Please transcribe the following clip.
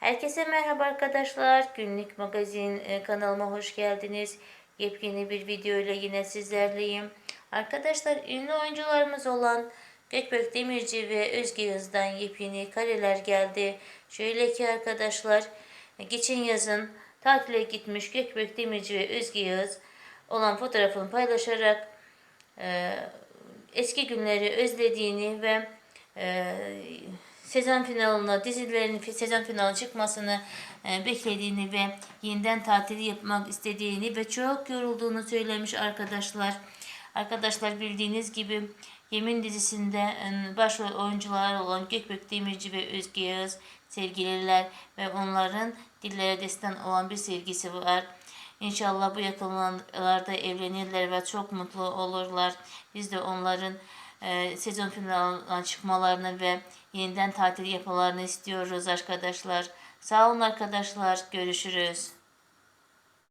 Herkese merhaba arkadaşlar. Günlük magazin e, kanalıma hoş geldiniz. Yepyeni bir video ile yine sizlerleyim. Arkadaşlar ünlü oyuncularımız olan Gökberk Demirci ve Özge Yaz'dan yepyeni kareler geldi. Şöyle ki arkadaşlar geçen yazın tatile gitmiş Gökberk Demirci ve Özge Yağız olan fotoğrafını paylaşarak e, eski günleri özlediğini ve e, sezon finalına dizilerin sezon finalı çıkmasını e, beklediğini ve yeniden tatili yapmak istediğini ve çok yorulduğunu söylemiş arkadaşlar. Arkadaşlar bildiğiniz gibi Yemin dizisinde e, başrol oyuncular olan Gökbek Demirci ve Özge Yağız sevgililer ve onların dillere destan olan bir sevgisi var. İnşallah bu yakınlarda evlenirler ve çok mutlu olurlar. Biz de onların e, sezon finaline çıkmalarını ve yeniden tatil yapmalarını istiyoruz arkadaşlar. Sağ olun arkadaşlar. Görüşürüz.